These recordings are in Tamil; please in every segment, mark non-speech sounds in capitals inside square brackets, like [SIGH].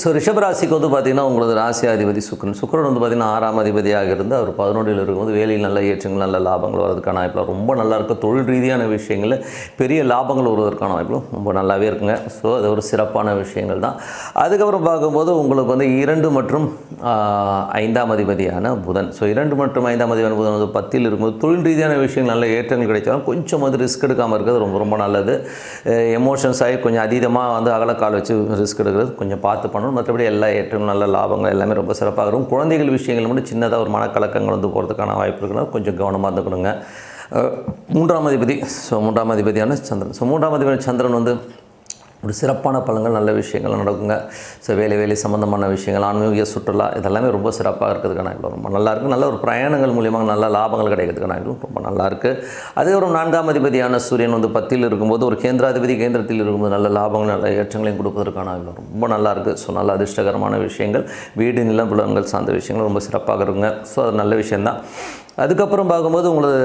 ஸோ ரிஷபராசிக்கு வந்து பார்த்தீங்கன்னா உங்களது ராசி அதிபதி சுக்கரன். சுக்கரன் வந்து பார்த்தீங்கன்னா ஆறாம் அதிபதியாக இருந்து அவர் பதினொன்றில் இருக்கும்போது வேலையில் நல்ல ஏற்றங்கள் நல்ல லாபங்கள் வரதுக்கான வாய்ப்பில் ரொம்ப நல்லா இருக்கும் தொழில் ரீதியான விஷயங்களில் பெரிய லாபங்கள் வருவதற்கான வாய்ப்பும் ரொம்ப நல்லாவே இருக்குங்க. ஸோ அது ஒரு சிறப்பான விஷயங்கள் தான். அதுக்கப்புறம் பார்க்கும்போது உங்களுக்கு வந்து இரண்டு மற்றும் ஐந்தாம் அதிபதியான புதன். ஸோ இரண்டு மற்றும் ஐந்தாம் அதிபதியான புதன் வந்து பத்தில் இருக்கும்போது தொழில் ரீதியான விஷயங்கள் நல்ல ஏற்றங்கள் கிடைச்சாலும் கொஞ்சம் வந்து ரிஸ்க் எடுக்காமல் இருக்கிறது ரொம்ப ரொம்ப நல்லது. எமோஷன்ஸ் ஆகி கொஞ்சம் அதீதமாக வந்து அகலக்கால் வச்சு ரிஸ்க் எடுக்கிறது கொஞ்சம் பார்த்து பண்ணணும் மற்றபடி எல்லா ஏற்றங்களும் நல்ல லாபங்கள் எல்லாமே ரொம்ப சிறப்பாக இருக்கும். குழந்தைகள் விஷயங்கள் மட்டும் சின்னதாக ஒரு மனக்கலக்கங்கள் வந்து போகிறதுக்கான வாய்ப்பு இருக்குன்னா கொஞ்சம் கவனமாக இருந்துக்கணுங்க. மூன்றாம் அதிபதி. ஸோ மூன்றாம் அதிபதியான சந்திரன். ஸோ மூன்றாம் அதிபதி சந்திரன் வந்து ஒரு சிறப்பான பலன்கள் நல்ல விஷயங்கள் நடக்குங்க. ஸோ வேலை வேலை சம்மந்தமான விஷயங்கள் ஆன்மீக சுற்றுலா இதெல்லாமே ரொம்ப சிறப்பாக இருக்கிறதுக்கான வாய்ப்பு ரொம்ப நல்லா இருக்குது நல்ல ஒரு பிரயாணங்கள் மூலியமாக நல்ல லாபங்கள் கிடைக்கிறதுக்கான வாய்ப்பு ரொம்ப நல்லா இருக்குது அதுக்கப்புறம் நான்காம் அதிபதியான சூரியன் வந்து பத்தில் இருக்கும்போது ஒரு கேந்திராதிபதி கேந்திரத்தில் இருக்கும்போது நல்ல லாபங்கள் நல்ல ஏற்றங்களையும் கொடுப்பதற்கான வாய்ப்பு ரொம்ப நல்லா இருக்குது ஸோ நல்ல அதிர்ஷ்டகரமான விஷயங்கள் வீடு நிலம் புலன்கள் சார்ந்த விஷயங்கள் ரொம்ப சிறப்பாக இருக்குங்க. ஸோ அது நல்ல விஷயந்தான் அதுக்கப்புறம் பார்க்கும்போது உங்களது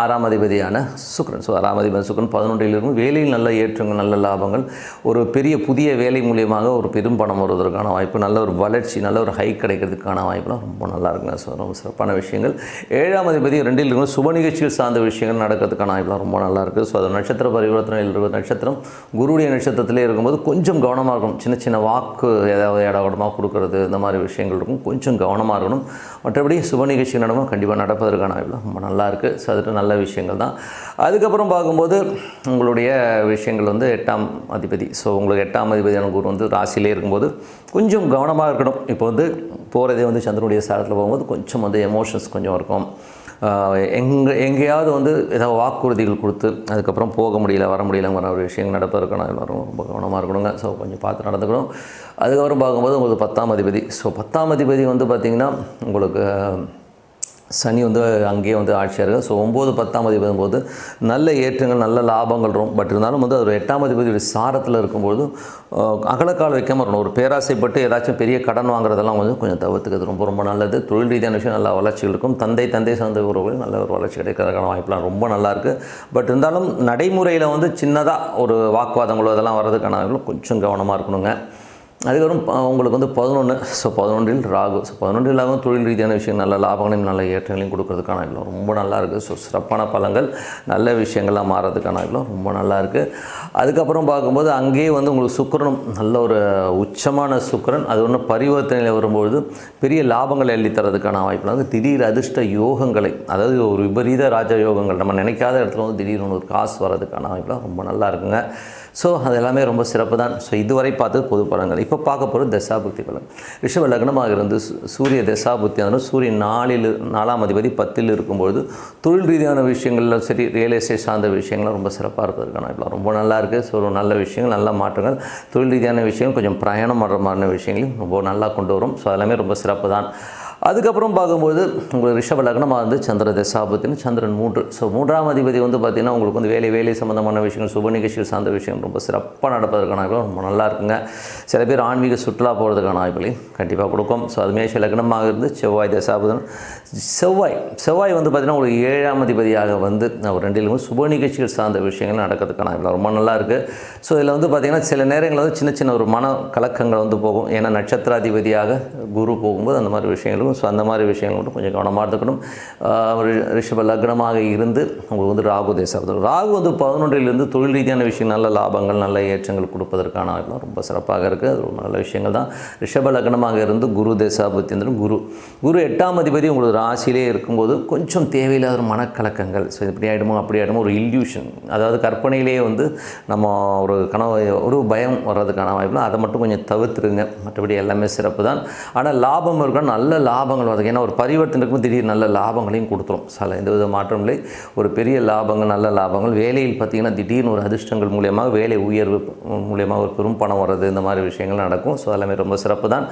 ஆறாம் அதிபதியான சுக்ரன். ஸோ ஆறாம் அதிபதி சுக்ரன் பதினொன்றிலிருந்து வேலையில் நல்ல ஏற்றங்கள் நல்ல லாபங்கள் ஒரு பெரிய புதிய வேலை மூலியமாக ஒரு பெரும் பணம் வருவதற்கான வாய்ப்பு நல்ல ஒரு வளர்ச்சி நல்ல ஒரு ஹைக் கிடைக்கிறதுக்கான வாய்ப்புலாம் ரொம்ப நல்லா இருக்குங்க ஸோ ரொம்ப சிறப்பான விஷயங்கள். ஏழாம் அதிபதி ரெண்டில் இருக்கும் சுப நிகழ்ச்சிகள் சார்ந்த விஷயங்கள் நடக்கிறதுக்கான வாய்ப்புலாம் ரொம்ப நல்லா இருக்குது ஸோ அது நட்சத்திர பரிவர்த்தனையில் இருக்கிற நட்சத்திரம். குருடைய நட்சத்திரத்திலே இருக்கும்போது கொஞ்சம் கவனமாக இருக்கணும். சின்ன சின்ன வாக்கு ஏதாவது இடமா கொடுக்கறது இந்த மாதிரி விஷயங்கள் இருக்கும். கொஞ்சம் கவனமாக இருக்கணும். மற்றபடி சுப நிகழ்ச்சி நடக்கும் கண்டிப்பாக அதற்கான வாய்ப்பு ரொம்ப நல்லாயிருக்கு. ஸோ அது நல்ல விஷயங்கள் தான். அதுக்கப்புறம் பார்க்கும்போது உங்களுடைய விஷயங்கள் வந்து எட்டாம் அதிபதி. ஸோ உங்களுக்கு எட்டாம் அதிபதியான குரு வந்து ராசியிலே இருக்கும்போது கொஞ்சம் கவனமாக இருக்கணும். இப்போ வந்து போகிறதே வந்து சந்திரனுடைய சாரத்தில் போகும்போது கொஞ்சம் வந்து எமோஷன்ஸ் கொஞ்சம் இருக்கும். எங்கே எங்கேயாவது வந்து ஏதாவது வாக்குறுதிகள் கொடுத்து அதுக்கப்புறம் போக முடியல வர முடியலங்கிற ஒரு விஷயங்கள் நடப்பதற்கான எல்லோரும் ரொம்ப கவனமாக இருக்கணுங்க. ஸோ கொஞ்சம் பார்த்து நடந்துக்கணும். அதுக்கப்புறம் பார்க்கும்போது உங்களுக்கு பத்தாம் அதிபதி. ஸோ பத்தாம் அதிபதி வந்து பார்த்திங்கன்னா உங்களுக்கு சனி வந்து அங்கேயே வந்து ஆட்சியாக இருக்குது ஸோ ஒம்பது பத்தாம் அதிபதி போது நல்ல ஏற்றங்கள் நல்ல லாபங்கள் இருக்கும் பட் இருந்தாலும் வந்து ஒரு எட்டாம் அதிபதியுடைய சாரத்தில் இருக்கும்போது அகலக்கால் வைக்காமல் இருக்கணும். ஒரு பேராசைப்பட்டு ஏதாச்சும் பெரிய கடன் வாங்குறதெல்லாம் கொஞ்சம் கொஞ்சம் தவிர்த்துக்கிறது ரொம்ப ரொம்ப நல்லது. தொழில் ரீதியான விஷயம் நல்ல வளர்ச்சிகள் இருக்கும். தந்தை தந்தை சார்ந்த உறவுகள் நல்ல ஒரு வளர்ச்சி கிடைக்கிறதுக்கான வாய்ப்புலாம் ரொம்ப நல்லாயிருக்கு பட் இருந்தாலும் நடைமுறையில் வந்து சின்னதாக ஒரு வாக்குவாதங்களோ இதெல்லாம் வர்றதுக்கான கொஞ்சம் கவனமாக இருக்கணுங்க. அதுக்கப்புறம் உங்களுக்கு வந்து பதினொன்று ஸோ பதினொன்றில் ராகு. ஸோ பதினொன்றில் ராகு தொழில் ரீதியான விஷயம் நல்ல லாபங்களையும் நல்ல ஏற்றங்களையும் கொடுக்கறதுக்கான இல்லை ரொம்ப நல்லா இருக்குது ஸோ சிறப்பான பலங்கள் நல்ல விஷயங்கள்லாம் மாறதுக்கான இல்லை ரொம்ப நல்லா இருக்குது அதுக்கப்புறம் பார்க்கும்போது அங்கேயே வந்து உங்களுக்கு சுக்கரனும் நல்ல ஒரு உச்சமான சுக்கரன். அது ஒன்று பரிவர்த்தனையில் வரும்பொழுது பெரிய லாபங்களை எழுதித்தரதுக்கான வாய்ப்பு இருக்குது திடீர் அதிர்ஷ்ட யோகங்களை அதாவது ஒரு விபரீத ராஜ யோகங்கள் நம்ம நினைக்காத இடத்துல வந்து திடீர்னு ஒரு காசு வர்றதுக்கான வாய்ப்புலாம் ரொம்ப நல்லா இருக்குங்க. ஸோ அது எல்லாமே ரொம்ப சிறப்பு தான் ஸோ இதுவரை பார்த்தது பொது பலன்கள் இப்போ பார்க்க போகிறது தசாபுக்தி பலன் ரிஷப லக்னமாக இருந்து சு- சூரிய தசாபுக்தி அதாவது சூரியன் நாலில் நாலாம் அதிபதி பத்தில் இருக்கும்பொழுது தொழில் ரீதியான விஷயங்களில் சரி ரியல் எஸ்டேட் சார்ந்த விஷயங்கள்லாம் ரொம்ப சிறப்பாக இருக்கிறதுக்கான இப்போ ரொம்ப நல்லா இருக்குது ஸோ நல்ல விஷயங்கள் நல்ல மாற்றங்கள். தொழில் ரீதியான விஷயங்கள் கொஞ்சம் பிரயாணம் பண்ணுற மாதிரியான விஷயங்களையும் ரொம்ப நல்லா கொண்டு வரும். ஸோ அதெல்லாமே ரொம்ப சிறப்பு தான் அதுக்கப்புறம் பார்க்கும்போது உங்களுக்கு ரிஷப லக்னமாக வந்து சந்திர தசாபத்தின்னு சந்திரன் மூன்று. ஸோ மூன்றாம் அதிபதி வந்து பார்த்திங்கன்னா உங்களுக்கு வந்து வேலை வேலை சம்மந்தமான விஷயங்கள் சுப நிகழ்ச்சிகள் சார்ந்த விஷயம் ரொம்ப சிறப்பாக நடப்பதற்கான ரொம்ப நல்லா இருக்குங்க. சில பேர் ஆன்மீக சுற்றுலா போகிறதுக்கான வாய்ப்புகளையும் கண்டிப்பாக கொடுக்கும். ஸோ அது மேஷ லக்னமாக இருந்து செவ்வாய் தசாபதன். செவ்வாய் செவ்வாய் வந்து பார்த்திங்கன்னா உங்களுக்கு ஏழாம் அதிபதியாக வந்து அவர் ரெண்டிலும் சுப நிகழ்ச்சிகள் சார்ந்த விஷயங்கள் நடக்கிறதுக்கான வாய்ப்பு ரொம்ப நல்லா இருக்குது ஸோ இதில் வந்து பார்த்திங்கன்னா சில நேரங்களில் வந்து சின்ன சின்ன ஒரு மன கலக்கங்கள் வந்து போகும். ஏன்னா நட்சத்திராதிபதியாக குரு போகும்போது அந்த மாதிரி விஷயங்களும் ஸோ அந்த மாதிரி விஷயங்கள் மட்டும் கொஞ்சம் கவனமாக இருந்துக்கணும். ஒரு ரிஷப லக்னமாக இருந்து உங்களுக்கு வந்து ராகு தேசம் ராகு வந்து பதினொன்றிலிருந்து தொழில் ரீதியான விஷயம் நல்ல லாபங்கள் நல்ல ஏற்றங்கள் கொடுப்பதற்கான ரொம்ப சிறப்பாக இருக்குது அது ரொம்ப நல்ல விஷயங்கள் தான். ரிஷப லக்னமாக இருந்து குரு தேசாபத்தியந்திரம் குரு. குரு எட்டாம் அதிபதி உங்களுக்கு ராசியிலே இருக்கும்போது கொஞ்சம் தேவையில்லாத ஒரு மனக்கலக்கங்கள். ஸோ இப்படி ஆகிடுமோ அப்படி ஆகிடுமோ ஒரு இல்யூஷன் அதாவது கற்பனையிலேயே வந்து நம்ம ஒரு கனவு ஒரு பயம் வர்றதுக்கான வாய்ப்புலாம் அதை மட்டும் கொஞ்சம் தவிர்த்துருங்க. மற்றபடி எல்லாமே சிறப்பு தான் ஆனால் லாபம் இருக்கணும் நல்ல லாபம் லாபங்கள் வருது. ஏன்னா ஒரு பரிவர்த்தனை இருக்கும்போது திடீர் நல்ல லாபங்களையும் கொடுத்துரும். சில எந்த வித மாற்றம் இல்லை. ஒரு பெரிய லாபங்கள் நல்ல லாபங்கள். வேலையில் பார்த்தீங்கன்னா திடீர்னு ஒரு அதிர்ஷ்டங்கள் மூலியமாக வேலை உயர்வு மூலியமாக ஒரு பெரும் பணம் வர்றது இந்த மாதிரி விஷயங்கள் நடக்கும். ஸோ எல்லாமே ரொம்ப சிறப்பு தான்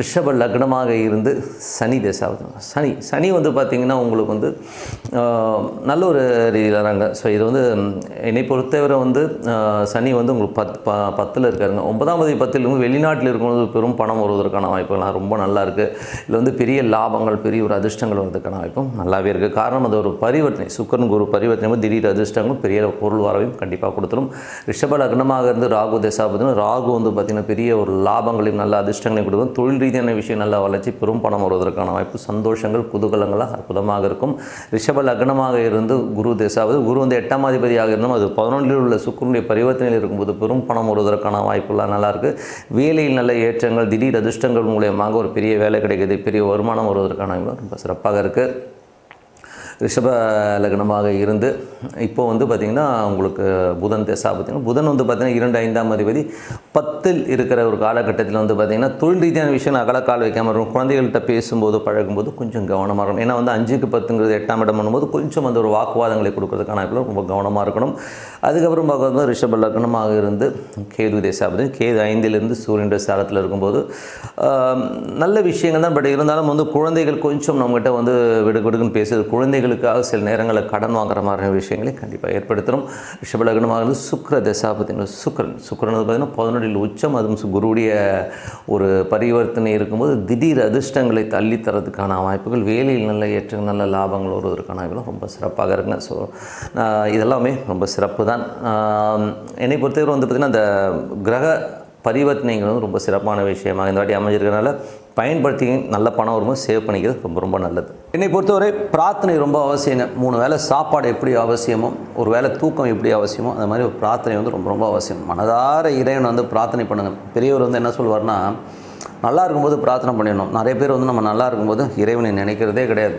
ரிஷப லக்னமாக இருந்து சனி தேசாவது சனி சனி வந்து பார்த்திங்கன்னா உங்களுக்கு வந்து நல்ல ஒரு ரீதியில் வராங்க ஸோ இது வந்து என்னை பொறுத்தவரை வந்து சனி வந்து உங்களுக்கு பத் ப பத்தில் இருக்காருங்க. ஒன்பதாம் தேதி பத்தில் இருந்து வெளிநாட்டில் இருக்கும்போது பெரும் பணம் வருவதற்கான வாய்ப்புகள்லாம் ரொம்ப நல்லா இருக்குது இதில் வந்து பெரிய பெரிய லாபங்கள் பெரிய ஒரு அதிர்ஷ்டங்கள் வருவதற்கான வாய்ப்பும் நல்லாவே இருக்குது காரணம் அது ஒரு பரிவர்த்தனை. சுக்கரன் குரு பரிவர்த்தனை போது திடீர் அதிர்ஷ்டங்களும் பெரிய பொருள் வரவையும் கண்டிப்பாக கொடுத்துரும். ரிஷப லக்னமாக இருந்து ராகு தசாபதினு ராகு வந்து பார்த்திங்கன்னா பெரிய ஒரு லாபங்களையும் நல்ல அதிர்ஷ்டங்களையும் கொடுக்கும். தொழில் ரீதியான விஷயம் நல்லா வளர்ச்சி பெரும் பணம் வருவதற்கான வாய்ப்பு சந்தோஷங்கள் குதூகலங்களாக அற்புதமாக இருக்கும். ரிஷப லக்னமாக இருந்து குரு தசாவது குரு வந்து எட்டாம் அதிபதியாக இருந்தும் அது பதினொன்றில் உள்ள சுக்கரனுடைய பரிவர்த்தனையில் இருக்கும்போது பெரும் பணம் வருவதற்கான வாய்ப்புலாம் நல்லாயிருக்கு வேலையில் நல்ல ஏற்றங்கள் திடீர் அதிர்ஷ்டங்கள் மூலியமாக ஒரு பெரிய வேலை கிடைக்குது பெரிய வரும் வருமானம் வருவதற்கான ரொம்ப சிறப்பாக இருக்குது ரிஷப லக்னமாக இருந்து இப்போது வந்து பார்த்திங்கன்னா உங்களுக்கு புதன் திசா பார்த்திங்கன்னா புதன் வந்து பார்த்திங்கன்னா இரண்டு ஐந்தாம் அதிபதி பத்தில் இருக்கிற ஒரு காலகட்டத்தில் வந்து பார்த்திங்கன்னா தொழில் ரீதியான விஷயம் அகலக்கால் வைக்காமல் இருக்கும். குழந்தைகள்கிட்ட பேசும்போது பழகும்போது கொஞ்சம் கவனமாக இருக்கும் ஏன்னா வந்து அஞ்சுக்கு பத்துங்கிறது எட்டாம் இடம் பண்ணும்போது கொஞ்சம் அந்த ஒரு வாக்குவாதங்களை கொடுக்கறதுக்கான ரொம்ப கவனமாக இருக்கணும். அதுக்கப்புறம் பார்க்கும்போது ரிஷப லக்னமாக இருந்து கேது தேசாபதி கேது ஐந்திலிருந்து சூரியன் சாரத்தில் இருக்கும்போது நல்ல விஷயங்கள் தான். பட் இருந்தாலும் வந்து குழந்தைகள் கொஞ்சம் நம்மகிட்ட வந்து விடு விடுக்குன்னு பேசுது குழந்தைகளுக்காக சில நேரங்களில் கடன் வாங்குற மாதிரி விஷயங்களை கண்டிப்பாக ஏற்படுத்தணும். ரிஷபலக்னமாக சுக்கர சுக்ர பார்த்திங்கன்னா சுக்ரன் சுக்கரன் பார்த்தீங்கன்னா பதினொன்றில் உச்சம். அதுவும் சு- குருவுடைய ஒரு பரிவர்த்தனை இருக்கும்போது திடீர் அதிர்ஷ்டங்களை தள்ளி தரதுக்கான வாய்ப்புகள் வேலையில் நல்ல ஏற்ற நல்ல லாபங்கள் வருவதற்கான வாய்ப்புகள் ரொம்ப சிறப்பாக இருக்குங்க. ஸோ இதெல்லாமே ரொம்ப சிறப்பு தான் என்னை பொறுத்தவரை வந்து பார்த்திங்கன்னா அந்த கிரக பரிவர்த்தனைகள் வந்து ரொம்ப சிறப்பான விஷயமாக இந்த வாட்டி அமைஞ்சிருக்கிறனால பயன்படுத்தி நல்ல பணம் வரும்போது சேவ் பண்ணிக்கிறது ரொம்ப ரொம்ப நல்லது. என்னை பொறுத்தவரை பிரார்த்தனை ரொம்ப அவசியங்க. மூணு வேளை சாப்பாடு எப்படி அவசியமோ ஒரு வேளை தூக்கம் எப்படி அவசியமோ அந்த மாதிரி ஒரு பிரார்த்தனை வந்து ரொம்ப ரொம்ப அவசியம். மனதார இறைவனை வந்து பிரார்த்தனை பண்ணுங்கள் பெரியவர் வந்து என்ன சொல்வார்னா நல்லா இருக்கும்போது பிரார்த்தனை பண்ணிடணும். நிறைய பேர் வந்து நம்ம நல்லா இருக்கும்போது இறைவனை நினைக்கிறதே கிடையாது.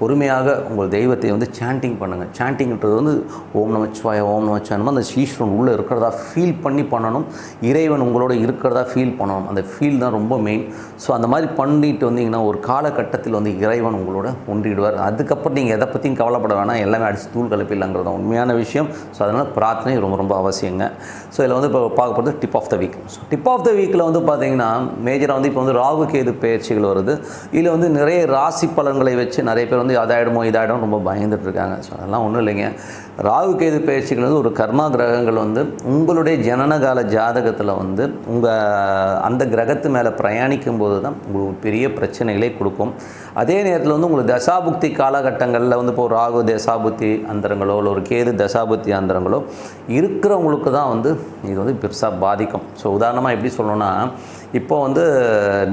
பொறுமையாக உங்கள் தெய்வத்தை வந்து சாண்டிங் பண்ணுங்கள் சாண்டிங்கிறது வந்து ஓம் நமச்சிவாய ஓம் நமச்சிவாயமா அந்த ஈஸ்வரன் உள்ளே இருக்கிறதா ஃபீல் பண்ணி பண்ணணும். இறைவன் உங்களோட இருக்கிறதா ஃபீல் பண்ணணும். அந்த ஃபீல் தான் ரொம்ப மெயின் ஸோ அந்த மாதிரி பண்ணிட்டு வந்தீங்கன்னா ஒரு காலகட்டத்தில் வந்து இறைவன் உங்களோட ஒன்றிடுவார். அதுக்கப்புறம் நீங்கள் எதை பற்றியும் கவலைப்பட வேணாம். எல்லாமே அடிச்சு தூள் கலப்பில்லைங்கிறது தான் உண்மையான விஷயம். ஸோ அதனால் பிரார்த்தனை ரொம்ப ரொம்ப அவசியங்க. ஸோ இதில் வந்து இப்போ பார்க்க போகிறது tip of the week so tip of the வீக்கில் வந்து பார்த்தீங்கன்னா மேஜராக வந்து இப்போ வந்து ராகு கேது பயிற்சிகள் வருது. இதில் வந்து நிறைய ராசி பலன்களை வச்சு நிறைய பேர் வந்து அதாயிடுமோ இதாயிடும் ரொம்ப பயந்துட்டு இருக்காங்க ஸோ அதெல்லாம் ஒன்றும் இல்லைங்க. ராகு கேது பயிற்சிகள் வந்து ஒரு கர்மா கிரகங்கள் வந்து உங்களுடைய ஜனனகால ஜாதகத்தில் வந்து உங்கள் அந்த கிரகத்து மேலே பிரயாணிக்கும் போது தான் உங்களுக்கு பெரிய பிரச்சனைகளை கொடுக்கும். அதே நேரத்தில் வந்து உங்களுக்கு தசாபுக்தி காலகட்டங்களில் வந்து இப்போ ஒரு ராகு தசாபுத்தி அந்தரங்களோ இல்லை ஒரு கேது தசாபுத்தி அந்தரங்களோ இருக்கிறவங்களுக்கு தான் வந்து இது வந்து பெருசாக பாதிக்கும். ஸோ உதாரணமாக எப்படி சொல்லணும்னா இப்போ வந்து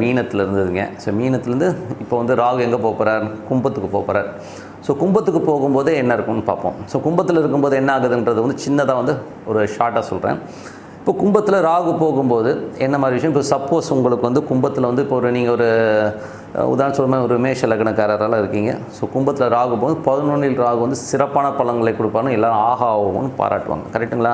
மீனத்தில் இருந்ததுங்க. ஸோ மீனத்துலேருந்து இப்போ வந்து ராகு எங்கே போக போகிறார் கும்பத்துக்கு போக போகிறார் ஸோ கும்பத்துக்கு போகும்போது என்ன இருக்கும்னு பார்ப்போம். ஸோ கும்பத்தில் இருக்கும்போது என்ன ஆகுதுன்றது வந்து சின்னதாக வந்து ஒரு ஷார்ட்டாக சொல்கிறேன் இப்போ கும்பத்தில் ராகு போகும்போது என்ன மாதிரி விஷயம்? இப்போ சப்போஸ் உங்களுக்கு வந்து கும்பத்தில் வந்து இப்போ ஒரு நீங்கள் ஒரு உதாரணம் சொல்லுமா ஒரு மேஷ லக்னக்காரரெல்லாம் இருக்கீங்க. ஸோ கும்பத்தில் ராகு போகும்போது பதினொன்றில் ராகு வந்து சிறப்பான பலன்களை கொடுப்பாருன்னு எல்லோரும் ஆஹா ஆகும்னு பாராட்டுவாங்க. கரெக்டுங்களா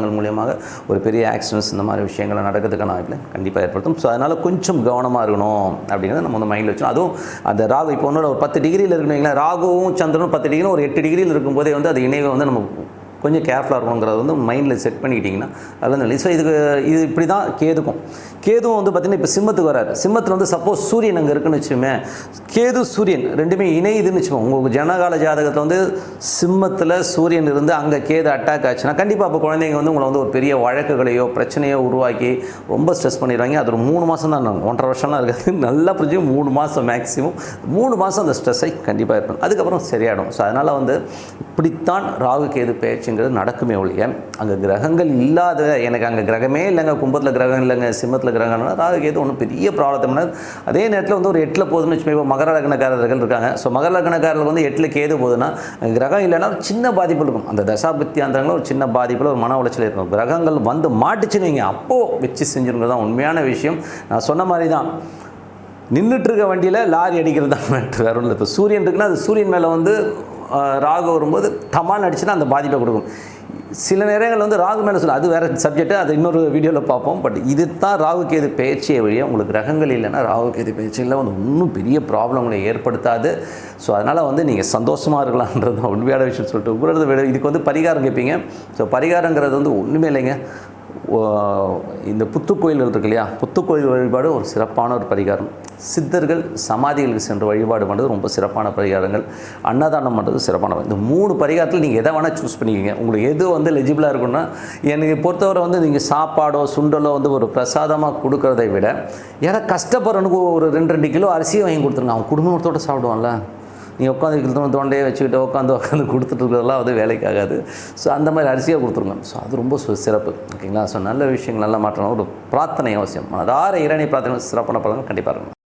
மூலியமாக ஒரு பெரிய ஆக்சிடென்ட்ஸ் இந்த மாதிரி விஷயங்களை நடக்கிறதுக்கான வாய்ப்பில் கண்டிப்பாக ஏற்படுத்தும். ஸோ அதனால் கொஞ்சம் கவனமாக இருக்கணும் அப்படிங்கிறத நம்ம வந்து மைண்டில் வச்சோம் அதுவும் அந்த ராகு இப்போ ஒன்றோட ஒரு பத்து டிகிரியில் இருக்கணும் ராகுவும் சந்திரனும் பத்து டிகிரி ஒரு எட்டு டிகிரியில் இருக்கும்போதே வந்து அது இணைவை வந்து நம்ம கொஞ்சம் கேர்ஃபுல்லாக இருக்கணுங்கிறத வந்து மைண்டில் செட் பண்ணிக்கிட்டிங்கன்னா அதெல்லாம் நல்லது. ஸோ இதுக்கு இது இப்படி தான் கேதுக்கும். கேதுவும் வந்து பார்த்திங்கன்னா இப்போ சிம்மத்துக்கு வராரு. சிம்மத்தில் வந்து சப்போஸ் சூரியன் அங்கே இருக்குன்னு வச்சுமே கேது சூரியன் ரெண்டுமே இணையுதுன்னு வச்சுக்கோங்க. உங்களுக்கு ஜனகால ஜாதகத்தில் வந்து சிம்மத்தில் சூரியன் இருந்து அங்கே கேது அட்டாக் ஆச்சுன்னா கண்டிப்பாக அப்போ குழந்தைங்க வந்து உங்களை வந்து ஒரு பெரிய வழக்குகளையோ பிரச்சனையோ உருவாக்கி ரொம்ப ஸ்ட்ரெஸ் பண்ணிடுவாங்க. அது ஒரு மூணு மாதம் தான் ஒன்றரை வருஷம்லாம் இருக்காது. [LAUGHS] நல்லா புரிஞ்சு மூணு மாதம் மேக்ஸிமம் மூணு மாதம் அந்த ஸ்ட்ரெஸ்ஸை கண்டிப்பாக இருக்கும் அதுக்கப்புறம் சரியாயிடும். ஸோ அதனால் வந்து இப்படித்தான் ராகு கேது பேச்சு பேச்சுங்கிறது நடக்குமே ஒழிய அங்கே கிரகங்கள் இல்லாத எனக்கு அங்கே கிரகமே இல்லைங்க கும்பத்தில் கிரகம் இல்லைங்க சிம்மத்தில் கிரகம்னா ராகு கேது ஒன்றும் பெரிய ப்ராப்ளம் அதே நேரத்தில் வந்து ஒரு எட்டில் போகுதுன்னு வச்சுக்கோங்க மகர லக்னக்காரர்கள் இருக்காங்க. ஸோ மகர லக்னக்காரர்கள் வந்து எட்டில் கேது போகுதுன்னா கிரகம் இல்லைன்னா ஒரு சின்ன பாதிப்பு இருக்கும். அந்த தசாபத்தியாந்திரங்களும் ஒரு சின்ன பாதிப்பில் ஒரு மன உளைச்சல் இருக்கும் கிரகங்கள் வந்து மாட்டுச்சுன்னு நீங்கள் அப்போது வச்சு செஞ்சுருங்க தான் உண்மையான விஷயம். நான் சொன்ன மாதிரி தான் நின்றுட்டு இருக்க வண்டியில் லாரி அடிக்கிறது தான் மேட்ரு [LAUGHS] வேற ஒன்றும் இப்போ சூரியன் இருக்குன்னா அது சூரியன் மேலே வந்து ராகு வரும்போது டமால் அடிச்சுன்னா அந்த பாதிப்பை கொடுக்கும். சில நேரங்கள் வந்து ராகு மேலே சொல்ல அது வேறு சப்ஜெக்ட்டு அது இன்னொரு வீடியோவில் பார்ப்போம். பட் இது தான் ராகு கேது பேச்சே வழியாக உங்களுக்கு கிரகங்கள் இல்லைன்னா ராகு கேது பேச்சில் வந்து இன்னும் பெரிய ப்ராப்ளங்களை ஏற்படுத்தாது. ஸோ அதனால் வந்து நீங்கள் சந்தோஷமாக இருக்கலான்றது தான் உண்மையான விஷயம் சொல்லிட்டு உங்களது விட இதுக்கு வந்து பரிகாரம் கேட்பீங்க ஸோ பரிகாரங்கிறது வந்து ஒன்றுமே இல்லைங்க. ஓ, இந்த புத்துக்கோயில்கள் இருக்கு இல்லையா? புத்துக்கோயில் வழிபாடு ஒரு சிறப்பான ஒரு பரிகாரம். சித்தர்கள் சமாதிகளுக்கு சென்று வழிபாடு பண்ணுறது ரொம்ப சிறப்பான பரிகாரங்கள். அன்னதானம் பண்ணுறது சிறப்பான இந்த மூணு பரிகாரத்தில் நீங்கள் எதை வேணால் சூஸ் பண்ணிக்கிங்க. உங்களுக்கு எது வந்து லெஜிபிளாக இருக்குன்னா எனக்கு பொறுத்தவரை வந்து நீங்கள் சாப்பாடோ சுண்டலோ வந்து ஒரு பிரசாதமாக கொடுக்கறதை விட யாராவது கஷ்டப்படுறவனுக்கு ஒரு ரெண்டு ரெண்டு கிலோ அரிசியை வாங்கி கொடுத்துருங்க. அவன் குடும்பத்தோடு சாப்பிடுவான்ல. நீ உட்காந்து கிழத்தம் தொண்டையை வச்சுக்கிட்டு உட்காந்து உட்காந்து கொடுத்துட்டு இருக்கிறதெல்லாம் வந்து வேலைக்கு ஆகாது. ஸோ அந்த மாதிரி அரிசியாக கொடுத்துருங்க. ஸோ அது ரொம்ப சு- சிறப்பு. ஓகேங்களா? ஸோ நல்ல விஷயங்கள் நல்லா மாற்றணும் ஒரு பிரார்த்தனை அவசியம். மனதார இறைனை பிரார்த்தனை சிறப்பான பலன் கண்டிப்பாக இருக்கும்